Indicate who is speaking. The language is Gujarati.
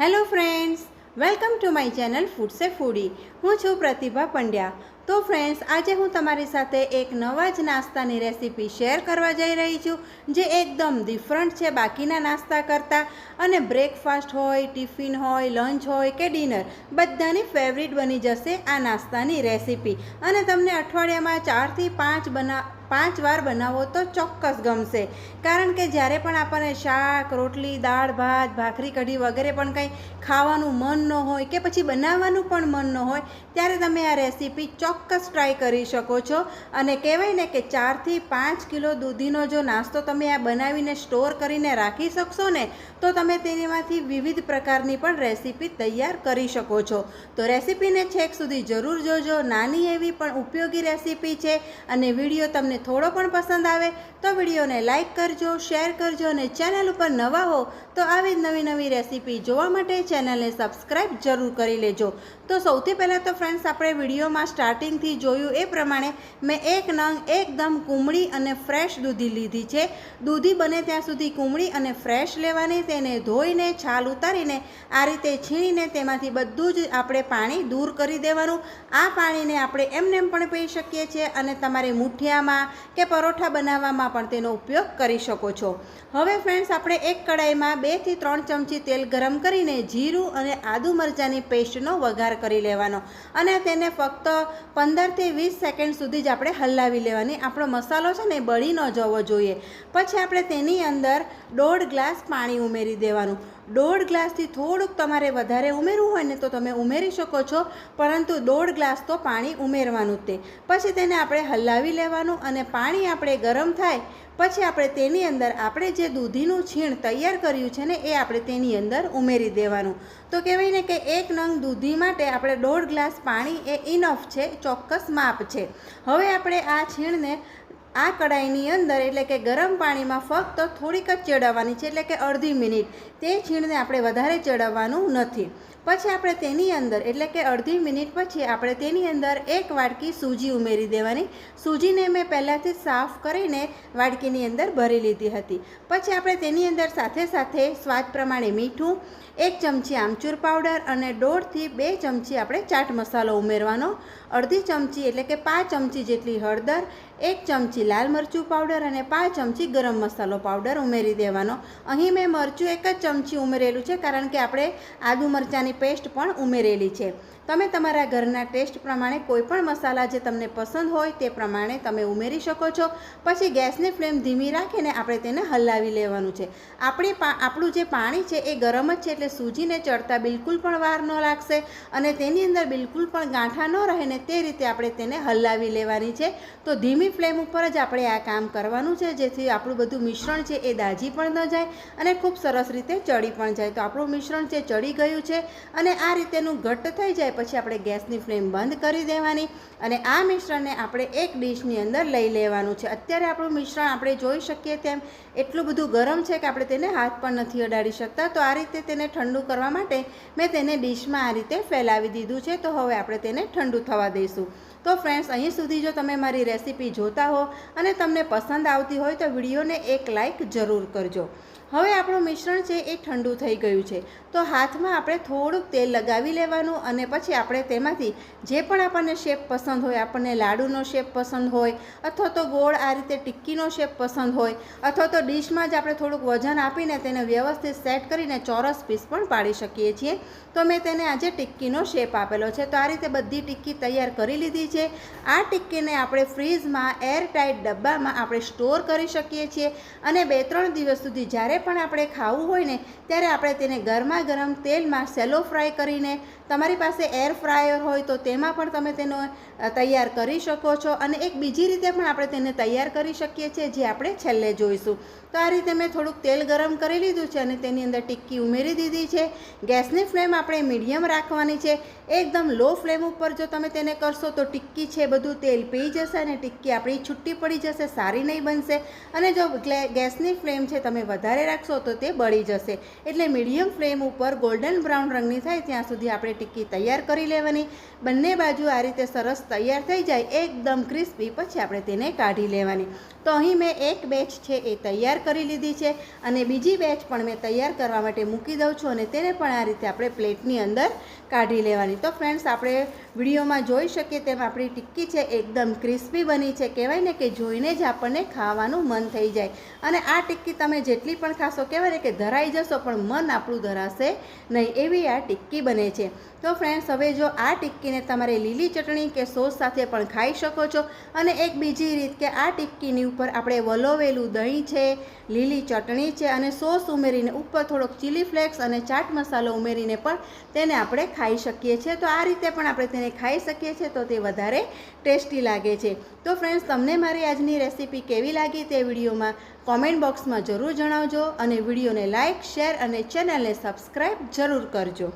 Speaker 1: Hello friends, welcome to my channel ફૂડસે foodie. હું છું પ્રતિભા પંડ્યા. તો ફ્રેન્ડ્સ, આજે હું તમારી સાથે એક નવા જ નાસ્તાની રેસીપી શેર કરવા જઈ રહી છું, જે એકદમ ડિફરન્ટ છે બાકીના નાસ્તા કરતાં. અને બ્રેકફાસ્ટ હોય ટિફિન હોય લંચ હોય કે ડિનર બધાની ફેવરિટ બની જશે આ નાસ્તાની રેસીપી. અને તમને અઠવાડિયામાં ચારથી પાંચ બના પાંચ વાર બનાવો તો ચોક્કસ ગમશે. કારણ કે જ્યારે પણ આપણને શાક, રોટલી, દાળ, ભાત, ભાખરી, કઢી વગેરે પણ કંઈ ખાવાનું મન ન હોય કે પછી બનાવવાનું પણ મન ન હોય, ત્યારે તમે આ રેસીપી ચોક્કસ ટ્રાય કરી શકો છો. અને કહેવાય ને કે ચારથી પાંચ કિલો દૂધીનો જો નાસ્તો તમે આ બનાવીને સ્ટોર કરીને રાખી શકશો ને, તો તમે તેમાંથી વિવિધ પ્રકારની પણ રેસીપી તૈયાર કરી શકો છો. તો રેસીપીને છેક સુધી જરૂર જોજો. નાની એવી પણ ઉપયોગી રેસીપી છે અને વીડિયો તમને થોડો પણ પસંદ આવે તો વિડીયોને લાઇક કરજો, શેર કરજો અને ચેનલ ઉપર નવા હો તો આવી જ નવી નવી રેસીપી જોવા માટે ચેનલને સબસ્ક્રાઈબ જરૂર કરી લેજો. તો સૌથી પહેલાં તો ફ્રેન્ડ્સ, આપણે વિડીયોમાં સ્ટાર્ટિંગથી જોયું એ પ્રમાણે મેં એક નંગ એકદમ કુમળી અને ફ્રેશ દૂધી લીધી છે. દૂધી બને ત્યાં સુધી કુમળી અને ફ્રેશ લેવાની, તેને ધોઈને, છાલ ઉતારીને, આ રીતે છીણીને તેમાંથી બધું જ આપણે પાણી દૂર કરી દેવાનું. આ પાણીને આપણે એમને એમ પણ પી શકીએ છીએ અને તમારે મુઠિયામાં કે પરોઠા બનાવવામાં પણ તેનો ઉપયોગ કરી શકો છો. હવે ફ્રેન્ડ્સ આપણે એક કડાઈમાં બેથી ત્રણ ચમચી તેલ ગરમ કરીને જીરું અને આદુ મરચાંની પેસ્ટનો વઘાર કરી લેવાનો અને તેને ફક્ત પંદરથી વીસ સેકન્ડ સુધી જ આપણે હલાવી લેવાની. આપણો મસાલો છે ને બળી ન જવો જોઈએ. પછી આપણે તેની અંદર દોઢ ગ્લાસ પાણી ઉમેરી દેવાનું. દોઢ ગ્લાસથી થોડુંક તમારે વધારે ઉમેરવું હોય ને તો તમે ઉમેરી શકો છો, પરંતુ દોઢ ગ્લાસ તો પાણી ઉમેરવાનું તે. પછી તેને આપણે હલાવી લેવાનું અને પાણી આપણે ગરમ થાય, પછી આપણે તેની અંદર આપણે જે દૂધીનું છીણ તૈયાર કર્યું છે ને એ આપણે તેની અંદર ઉમેરી દેવાનું. તો કહેવાય ને કે એક નંગ દૂધી માટે આપણે દોઢ ગ્લાસ પાણી એ ઇનફ છે, ચોક્કસ માપ છે. હવે આપણે આ છીણને આ કડાઈની અંદર એટલે કે ગરમ પાણીમાં ફક્ત થોડીક જ ચડાવવાની છે એટલે કે અડધી મિનિટ. તે છીણને આપણે વધારે ચડાવવાનું નથી. પછી આપણે તેની અંદર, એટલે કે અડધી મિનિટ પછી આપણે તેની અંદર એક વાડકી સૂજી ઉમેરી દેવાની. સૂજીને મેં પહેલાંથી સાફ કરીને વાડકીની અંદર ભરી લીધી હતી. પછી આપણે તેની અંદર સાથે સાથે સ્વાદ પ્રમાણે મીઠું, એક ચમચી આમચૂર પાવડર અને દોઢથી બે ચમચી આપણે ચાટ મસાલો ઉમેરવાનો. અડધી ચમચી એટલે કે પાંચ ચમચી જેટલી હળદર, એક ચમચી લાલ મરચું પાવડર અને પાંચ ચમચી ગરમ મસાલો પાવડર ઉમેરી દેવાનો. અહીં મેં મરચું એક જ ચમચી ઉમેરેલું છે, કારણ કે આપણે આદુ મરચાંની પેસ્ટ પણ ઉમેરેલી છે. તમે તમારા ઘરના ટેસ્ટ પ્રમાણે કોઈ પણ મસાલા જે તમને પસંદ હોય તે પ્રમાણે તમે ઉમેરી શકો છો. પછી ગેસની ફ્લેમ ધીમી રાખીને આપણે તેને હલાવી લેવાનું છે. આપણી આપણું જે પાણી છે એ ગરમ જ છે એટલે સૂજીને ચડતા બિલકુલ પણ વાર ન લાગશે અને તેની અંદર બિલકુલ પણ ગાંઠા ન રહે ને તે રીતે આપણે તેને હલાવી લેવાની છે. તો ધીમી ફ્લેમ ઉપર જ આપણે આ કામ કરવાનું છે, જેથી આપણું બધું મિશ્રણ છે એ દાજી પણ ન જાય અને ખૂબ સરસ રીતે ચડી પણ જાય. તો આપણું મિશ્રણ છે ચડી ગયું છે અને આ રીતેનું ઘટ્ટ થઈ જાય પછી આપણે ગેસની ફ્લેમ બંધ કરી દેવાની અને આ મિશ્રણને આપણે એક ડીશની અંદર લઈ લેવાનું છે. અત્યારે આપણું મિશ્રણ આપણે જોઈ શકીએ તેમ એટલું બધું ગરમ છે કે આપણે તેને હાથ પણ નથી અડાડી શકતા. તો આ રીતે તેને ઠંડુ કરવા માટે મેં તેને ડીશમાં આ રીતે ફેલાવી દીધું છે. તો હવે આપણે તેને ઠંડુ થવા દઈશું. તો ફ્રેન્ડ્સ અહીં સુધી જો તમે મારી રેસીપી જોતા હો અને તમને પસંદ આવતી હોય તો વિડીયોને એક લાઇક જરૂર કરજો. હવે આપણું મિશ્રણ છે એ ઠંડુ થઈ ગયું છે. તો હાથમાં આપણે થોડુંક તેલ લગાવી લેવાનું અને પછી આપણે તેમાંથી જે પણ આપણને શેપ પસંદ હોય, આપણને લાડુનો શેપ પસંદ હોય, અથવા તો ગોળ આ રીતે ટિક્કીનો શેપ પસંદ હોય, અથવા તો ડીશમાં જ આપણે થોડુંક વજન આપીને તેને વ્યવસ્થિત સેટ કરીને ચોરસ પીસ પણ પાડી શકીએ છીએ. તો મેં તેને આજે ટિક્કીનો શેપ આપેલો છે. તો આ રીતે બધી ટિક્કી તૈયાર કરી લીધી છે. આ ટિક્કીને આપણે ફ્રીજમાં એરટાઇટ ડબ્બામાં આપણે સ્ટોર કરી શકીએ છીએ અને બે ત્રણ દિવસ સુધી જ્યારે પણ આપણે ખાવું હોય ને, ત્યારે આપણે તેને ગરમા ગરમ તેલમાં સેલો ફ્રાય કરીને, તમારી પાસે એર ફ્રાયર હોય તો તેમાં પણ તમે તેનો તૈયાર કરી શકો છો અને એક બીજી રીતે પણ આપણે તેને તૈયાર કરી શકીએ છીએ જે આપણે છેલ્લે જોઈશું. તો આ રીતે મેં થોડુંક તેલ ગરમ કરી લીધું છે અને તેની અંદર ટિક્કી ઉમેરી દીધી છે. ગેસની ફ્લેમ આપણે મીડિયમ રાખવાની છે. એકદમ લો ફ્લેમ ઉપર જો તમે તેને કરશો તો ટિક્કી છે, બધું તેલ પી જશે અને ટિક્કી આપણી છૂટી પડી જશે, સારી નહીં બનશે. અને જો ગેસની ફ્લેમ છે તમે વધારે રાખશો તો તે બળી જશે. એટલે મીડિયમ ફ્લેમ ઉપર ગોલ્ડન બ્રાઉન રંગની થાય ત્યાં સુધી આપણે ટિક્કી તૈયાર કરી લેવાની. બંને બાજુ આ રીતે સરસ તૈયાર થઈ જાય, એકદમ ક્રિસ્પી. પછી આપણે તેને કાઢી લેવાની. તો અહીં મેં એક બેચ છે એ તૈયાર કરી લીધી છે અને બીજી બેચ પણ મેં તૈયાર કરવા માટે મૂકી દઉં છું અને તેને પણ આ રીતે આપણે પ્લેટની અંદર કાઢી લેવાની. તો ફ્રેન્ડ્સ આપણે વિડીયોમાં જોઈ શકીએ તેમ આપણી ટિક્કી છે, એકદમ ક્રિસ્પી બની છે. કહેવાય ને કે જોઈને જ આપણને ખાવાનું મન થઈ જાય. અને આ ટિક્કી તમે જેટલી પણ ખાશો, કહેવાય ને કે ધરાઈ જશો, પણ મન આપણું ધરાશે નહીં, એવી આ ટિક્કી બને છે. તો ફ્રેન્ડ્સ હવે જો આ ટિક્કીને તમારે લીલી ચટણી કે સોસ સાથે પણ ખાઈ શકો છો. અને એક બીજી રીત કે આ ટિક્કીની ઉપર આપણે વલોવેલું દહીં છે, લીલી ચટણી છે અને સોસ ઉમેરીને ઉપર થોડોક ચીલી ફ્લેક્સ અને ચાટ મસાલો ઉમેરીને પણ તેને આપણે ખાઈ શકીએ છીએ તો આ રીતે પણ આપણે તેને ખાઈ શકીએ છીએ, તો તે વધારે ટેસ્ટી લાગે છે. તો ફ્રેન્ડ્સ તમને મારી આજની રેસીપી કેવી લાગી તે વિડીયોમાં કોમેન્ટ બોક્સમાં જરૂર જણાવજો અને વિડીયોને લાઇક શેર અને ચેનલને સબસ્ક્રાઈબ જરૂર કરજો.